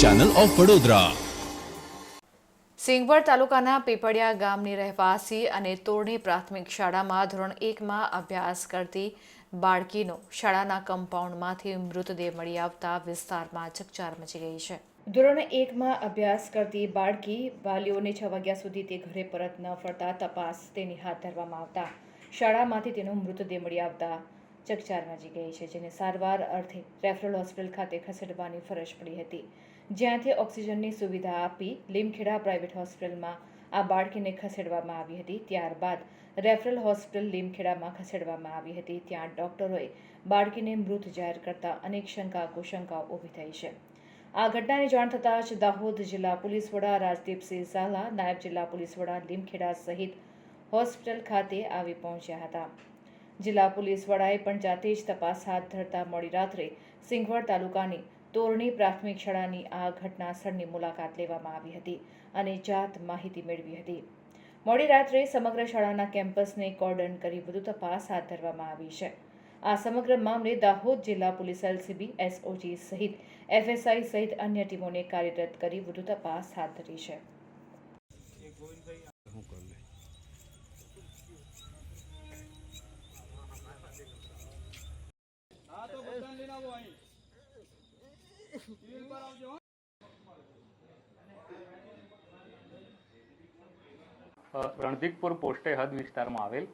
Channel of Vadodara Singvad તાલુકાના પીપળિયા ગામની રહેવાસી અને તોરણી પ્રાથમિક શાળામાં ધોરણ એકમાં અભ્યાસ કરતી બાળકીનો શાળાના કમ્પાઉન્ડમાંથી મૃતદેહ મળી આવતા વિસ્તારમાં ચકચાર મચી ગઈ છે. ધોરણ એકમાં અભ્યાસ કરતી બાળકી વાલીઓને છ વાગ્યા સુધી તે ઘરે પરત ન ફરતા તપાસ તેની હાથ ધરવામાં આવતા. શાળામાંથી તેનો મૃતદેહ મળી આવતા ચકચાર મચી ગઈ છે જેને સારવાર અર્થે રેફરલ હોસ્પિટલ ખાતે ખસેડવાની ફરજ પડી હતી. જ્યાંથી ઓક્સિજનની સુવિધા આપી લીમખેડા પ્રાઇવેટ હોસ્પિટલમાં આ બાળકીને ખસેડવામાં આવી હતી. ત્યારબાદ રેફરલ હોસ્પિટલ લીમખેડામાં ખસેડવામાં આવી હતી. ત્યાં ડોક્ટરોએ બાળકીને મૃત જાહેર કરતા અનેક શંકા કુશંકાઓ ઊભી થઈ છે. આ ઘટનાની જાણ થતાં જ દાહોદ જિલ્લા પોલીસ વડા રાજદીપસિંહ ઝાલા, નાયબ જિલ્લા પોલીસ વડા લીમખેડા સહિત હોસ્પિટલ ખાતે આવી પહોંચ્યા હતા. જિલ્લા પોલીસ વડાએ પણ જાતે જ તપાસ હાથ ધરતા મોડી રાત્રે સિંગવડ તાલુકાની તોરણી પ્રાથમિક શાળાની આ ઘટના સ્થળની મુલાકાત લેવામાં આવી હતી અને જાત માહિતી મેળવી હતી. મોડી રાત્રે સમગ્ર શાળાના કેમ્પસને કોર્ડન કરી વધુ તપાસ હાથ ધરવામાં આવી છે. આ સમગ્ર મામલે દાહોદ જિલ્લા પોલીસ એલસીબી, એસઓજી સહિત એફએસઆઈ સહિત અન્ય ટીમોને કાર્યરત કરી વધુ તપાસ હાથ ધરી છે. રણધીકપુર પોસ્ટે હદ વિસ્તારમાં આવેલ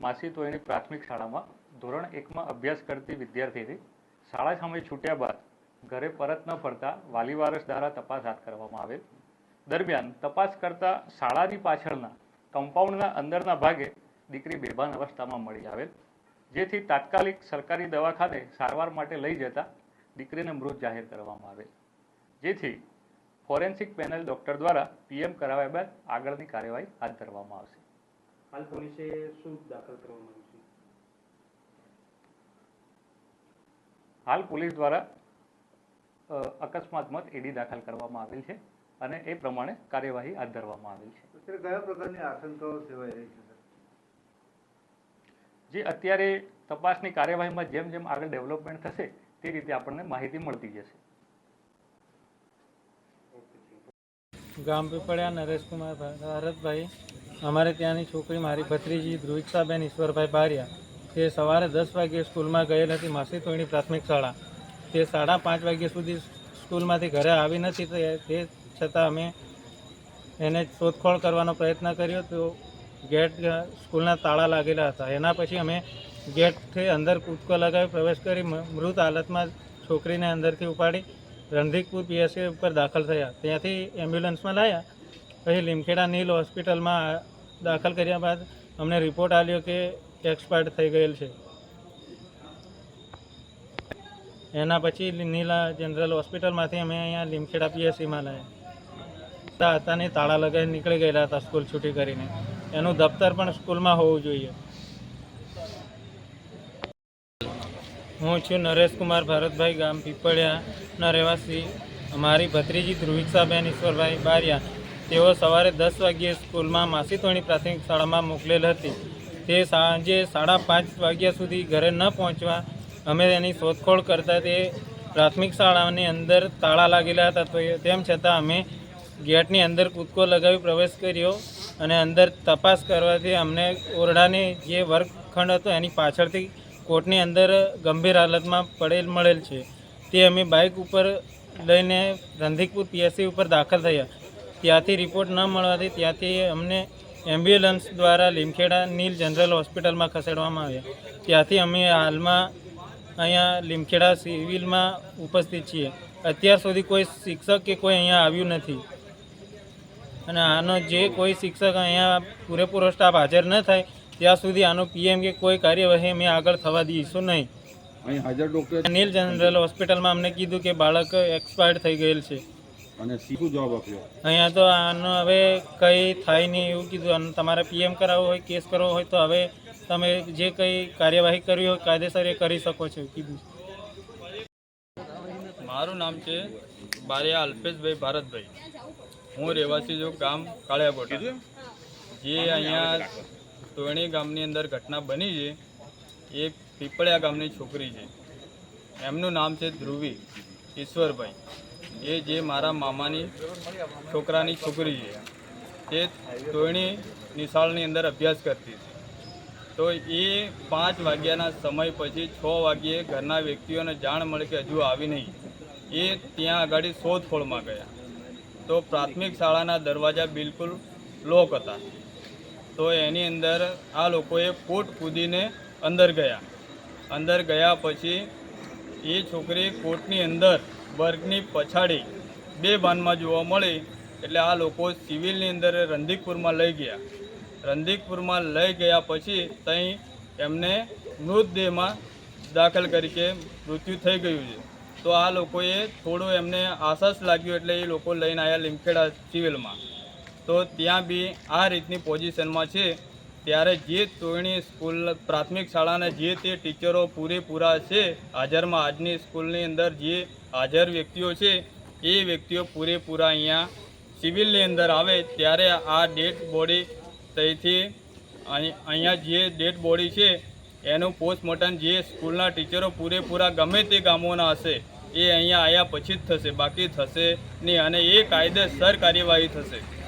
માસી તોયણી પ્રાથમિક શાળામાં ધોરણ એકમાં અભ્યાસ કરતી વિદ્યાર્થીની શાળા સામે છૂટ્યા બાદ ઘરે પરત ન ફરતા વાલી વારસ દ્વારા તપાસ હાથ કરવામાં આવેલ. દરમિયાન તપાસ કરતા શાળાની પાછળના કમ્પાઉન્ડના અંદરના ભાગે દીકરી બેભાન અવસ્થામાં મળી આવેલ, જેથી તાત્કાલિક સરકારી દવાખાને સારવાર માટે લઈ જતા દીકરીને મૃત જાહેર કરવામાં આવેલ. જેથી ફોરેન્સિક પેનલ ડોક્ટર દ્વારા પીએમ કરાવ્યા બાદ આગળની કાર્યવાહી હાથ ધરવામાં આવશે. હાલ પોલીસે શું દાખલ કરવામાં આવ્યું છે? હાલ પોલીસ દ્વારા અકસ્માત મત એડી દાખલ કરવામાં આવેલ છે અને એ પ્રમાણે કાર્યવાહી હાથ ધરવામાં આવેલ છે. અત્યારે કયા પ્રકારની આશંકાઓ સેવાઈ રહી છે જે અત્યારે તપાસની કાર્યવાહીમાં જેમ જેમ આગળ ડેવલપમેન્ટ થશે તે રીતે આપણને માહિતી મળતી જશે. ગામ પીપળિયા નરેશકુમાર ભારતભાઈ, અમારે ત્યાંની છોકરી મારી ભત્રીજી ધ્રુવિક્ષાબેન ઈશ્વરભાઈ બારિયા. તે સવારે દસ વાગ્યે સ્કૂલમાં ગયેલ હતી માસી તોયણી પ્રાથમિક શાળા. તે સાડા પાંચ વાગ્યા સુધી સ્કૂલમાંથી ઘરે આવી નથી તે છતાં અમે એને શોધખોળ કરવાનો પ્રયત્ન કર્યો તો ગેટ સ્કૂલના તાળા લાગેલા હતા. એના પછી અમે ગેટથી અંદર કૂદકો લગાવી પ્રવેશ કરી મૃત હાલતમાં છોકરીને અંદરથી ઉપાડી રણધીકપુર પીએસસી ઉપર દાખલ થયા. ત્યાંથી એમ્બ્યુલન્સમાં લાવ્યા પછી લીમખેડા નીલ હોસ્પિટલમાં દાખલ કર્યા બાદ અમને રિપોર્ટ આવ્યો કે એક્સપાયર્ડ થઈ ગયેલ છે. એના પછી નીલા જનરલ હોસ્પિટલમાંથી અમે અહીંયા લીમખેડા પીએસસીમાં લાવ્યા હતા ને તાળા લગાવી નીકળી ગયેલા હતા સ્કૂલ છૂટી કરીને. એનું દફતર પણ સ્કૂલમાં હોવું જોઈએ. હું છું નરેશકુમાર ભારતભાઈ ગામ પીપળિયાના રહેવાસી. મારી ભત્રીજી ધ્રુવિક્ષાબેન ઈશ્વરભાઈ બારિયા. તેઓ સવારે દસ વાગ્યે સ્કૂલમાં માસીતોણી પ્રાથમિક શાળામાં મોકલેલ હતી. તે સાંજે સાડા પાંચ વાગ્યા સુધી ઘરે ન પહોંચવા અમે એની શોધખોળ કરતા તે પ્રાથમિક શાળાની અંદર તાળા લાગેલા હતા તો તેમ છતાં અમે ગેટની અંદર કૂદકો લગાવી પ્રવેશ કર્યો અને અંદર તપાસ કરવાથી અમને ઓરડાની જે વર્ગખંડ હતો એની પાછળથી કોર્ટની અંદર ગંભીર હાલતમાં પડેલ મળેલ છે. તે અમે બાઇક ઉપર લઈને રંધિકપુર પીએસસી ઉપર દાખલ થયા. ત્યાંથી રિપોર્ટ ન મળવાથી ત્યાંથી અમને એમ્બ્યુલન્સ દ્વારા લીમખેડા નીલ જનરલ હોસ્પિટલમાં ખસેડવામાં આવ્યા. ત્યાંથી અમે હાલમાં અહીંયા લીમખેડા સિવિલમાં ઉપસ્થિત છીએ. અત્યાર સુધી કોઈ શિક્ષક કે કોઈ અહીંયા આવ્યું નથી. અને આનો જે કોઈ શિક્ષક અહીંયા પૂરેપૂરો સ્ટાફ હાજર ન થાય ત્યાં સુધી આનો પીએમ કે કોઈ કાર્યવાહી અમે આગળ થવા દઈશું નહીં. અહીં હાજર ડોક્ટર નીલ જનરલ હોસ્પિટલમાં અમને કીધું કે બાળક એક્સપાયર્ડ થઈ ગયેલ છે. અને શું જવાબ આપ્યો? અહીંયા તો આનો હવે કંઈ થાય નહીં એવું કીધું. અને તમારે પીએમ કરાવવો હોય કેસ કરવો હોય તો હવે તમે જે કંઈ કાર્યવાહી કરવી હોય કાયદેસર એ કરી શકો છો કીધું. મારું નામ છે બારિયા અલ્પેશભાઈ ભારતભાઈ. હું રહેવાસી છું ગામ કાળિયાકોટા. જે અહીંયા તોયણી ગામની અંદર ઘટના બની છે. એ પીપળિયા ગામની છોકરી છે. એમનું નામ છે ધ્રુવી ઈશ્વરભાઈ. એ જે મારા મામાની છોકરાની છોકરી છે. તે તોયણી નિશાળની અંદર અભ્યાસ કરતી હતી. તો એ પાંચ વાગ્યાના સમય પછી છ વાગ્યે ઘરના વ્યક્તિઓને જાણ મળે કે હજુ આવી નહીં. એ ત્યાં આગળ શોધખોળમાં ગયા. તો પ્રાથમિક શાળાના દરવાજા બિલકુલ લોક હતા. તો એની અંદર આ લોકોએ કોટ કૂદીને અંદર ગયા. અંદર ગયા પછી એ છોકરી કોટની અંદર વર્ગની પછાડી બે બાનમાં જોવા મળી એટલે આ લોકો સિવિલની અંદર રંધીકપુરમાં લઈ ગયા. રંધીકપુરમાં લઈ ગયા પછી ત્યાં એમને મૃતદેહમાં દાખલ કરી કે મૃત્યુ થઈ ગયું છે. તો આ લોકોએ થોડું એમને આશાસ લાગ્યું એટલે એ લોકો લઈને આવ્યા લીમખેડા સિવિલમાં. તો ત્યાં બી આ રીતની પોઝિશનમાં છે. ત્યારે જે તોયણી સ્કૂલ, પ્રાથમિક શાળાના જે તે ટીચરો પૂરેપૂરા છે, હાજરમાં આજની સ્કૂલની અંદર જે હાજર વ્યક્તિઓ છે, એ વ્યક્તિઓ પૂરેપૂરા અહીંયા સિવિલની અંદર આવે ત્યારે આ ડેડ બોડી તહીથી અહીં- અહીંયા જે ડેડ બોડી છે, એનું પોસ્ટમોર્ટમ જે સ્કૂલના ટીચરો પૂરેપૂરા ગમે તે ગામોના હશે, એ અહીંયા આવ્યા પછી જ થશે, બાકી થશે નહીં અને એ કાયદેસર કાર્યવાહી થશે.